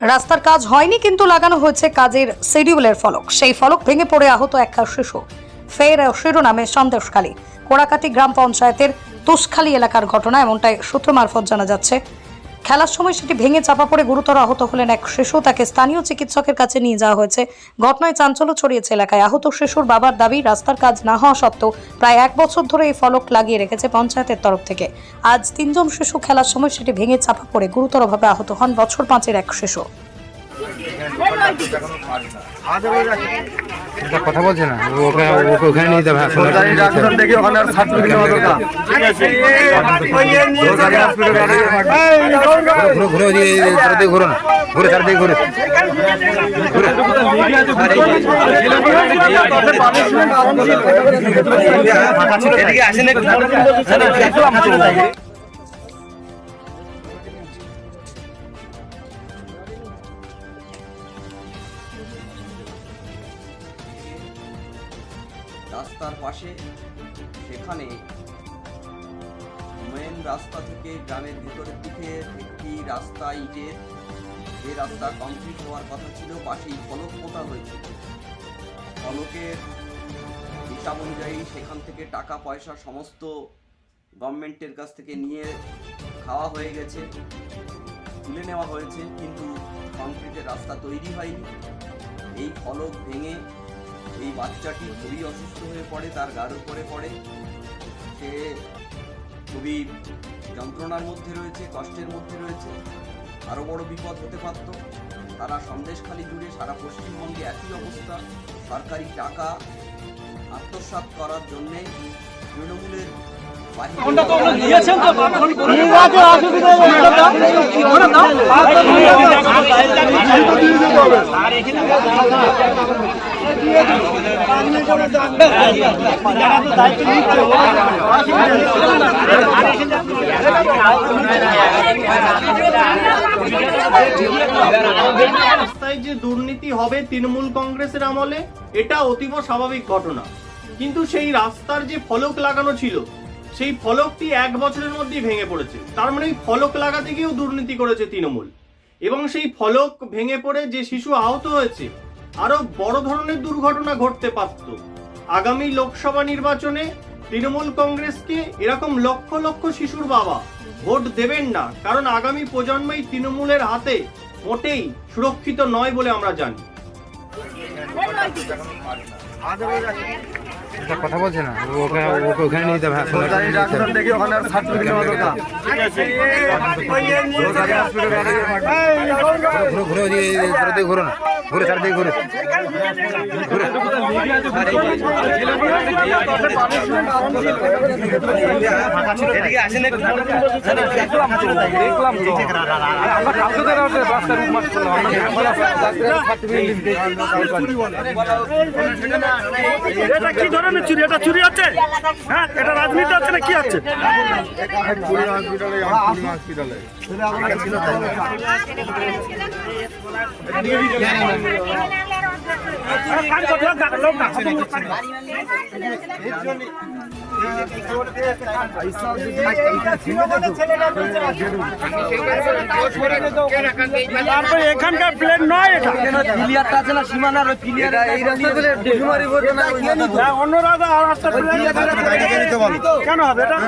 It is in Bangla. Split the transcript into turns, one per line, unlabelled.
রাস্তার কাজ হয়নি, কিন্তু লাগানো হয়েছে কাজের শিডিউলের ফলক। সেই ফলক ভেঙে পড়ে আহত এক শিশু। ফের শিরোনামে সন্দেশখালী। কোড়াকাটি গ্রাম পঞ্চায়েতের তুষখালী এলাকার ঘটনা, এমনটাই সূত্র মারফত জানা যাচ্ছে। খেলার সময় সেটি ভেঙে চাপা পড়ে গুরুতর আহত হলেন এক শিশু। তাকে স্থানীয় চিকিৎসকের কাছে নিয়ে যাওয়া হয়েছে। ঘটনায় চাঞ্চল্য ছড়িয়েছে এলাকায়। আহত শিশুর বাবার দাবি, রাস্তার কাজ না হওয়া সত্ত্বেও প্রায় এক বছর ধরে এই ফলক লাগিয়ে রেখেছে পঞ্চায়েতের তরফ থেকে। আজ তিনজন শিশু খেলার সময় সেটি ভেঙে চাপা পড়ে গুরুতরভাবে আহত হন বছর পাঁচের এক শিশু।
এটা কথা বলছে না ওকে ওকে ওখানে নিয়ে যাবে হ্যাঁ, সরকারি
ডাক্তার দেখি ওখানে আর সার্টিফিকেট নেওয়া দরকার
ঘুরো ঘুরো ওদিকে চারদিকে ঘুরো না ঘুরে চারদিকে ঘুরে
এদিকে আসেন
রাস্তার পাশে, সেখানে মেন রাস্তা থেকে গ্রামের ভিতরের দিকে একটি রাস্তা ইটের, যে রাস্তা কমপ্লিট হওয়ার কথা ছিল, পাশেই ফলক পোতা হয়েছে। ফলকের হিসাব অনুযায়ী সেখান থেকে টাকা, পয়সা সমস্ত গভর্নমেন্টের কাছ থেকে নিয়ে খাওয়া হয়ে গেছে, তুলে নেওয়া হয়েছে, কিন্তু কংক্রিটের রাস্তা তৈরি হয়নি। এই ফলক ভেঙে এই বাচ্চাটি খুবই অসুস্থ হয়ে পড়ে, তার গার উপরে পড়ে। সে খুবই যন্ত্রণার মধ্যে রয়েছে, কষ্টের মধ্যে রয়েছে। আরও বড় বিপদ হতে পারত। তারা সন্দেশখালি জুড়ে সারা পশ্চিমবঙ্গে একই অবস্থা। সরকারি টাকা আত্মসাত করার জন্যে তৃণমূলের
রাস্তায় যে দুর্নীতি হবে তৃণমূল কংগ্রেসের আমলে, এটা অতীব স্বাভাবিক ঘটনা। কিন্তু সেই রাস্তার যে ফলক লাগানো ছিল সেই ফলকটি এক বছরের মধ্যেই ভেঙে পড়েছে। তার মানে এই ফলক লাগাতে গিয়েও দুর্নীতি করেছে তৃণমূল। এবং সেই ফলক ভেঙে পড়ে যে শিশু আহত হয়েছে আরও বড় ধরনের দুর্ঘটনা ঘটতে পারত। আগামী লোকসভা নির্বাচনে তৃণমূল কংগ্রেসকে এরকম লক্ষ লক্ষ শিশুর বাবা ভোট দেবেন না, কারণ আগামী প্রজন্মই তৃণমূলের হাতে মোটেই সুরক্ষিত নয় বলে আমরা জানি।
এটা কথা বলছে না? ওকে ওকে ওখানে নিয়ে যাবে হ্যাঁ,
সরকারি ডাক্তার দেখি ওখানে আর সার্টিফিকেট নেওয়া দরকার।
ঘুরো ঘুরো এই চারদিকে ঘুরো না। ঘুরে চারদিকে ঘুরে।
এদিকে আসেন একটু দেখলাম তো আমরা কালকে করলাম আমরা
ধরনের চুরি এটা চুরি হচ্ছে? হ্যাঁ এটা রাজনীতি হচ্ছে না কি এখানকার প্লেন নয় এটা। হ্যাঁ, অন্য রাস্তা কেন হবে এটা?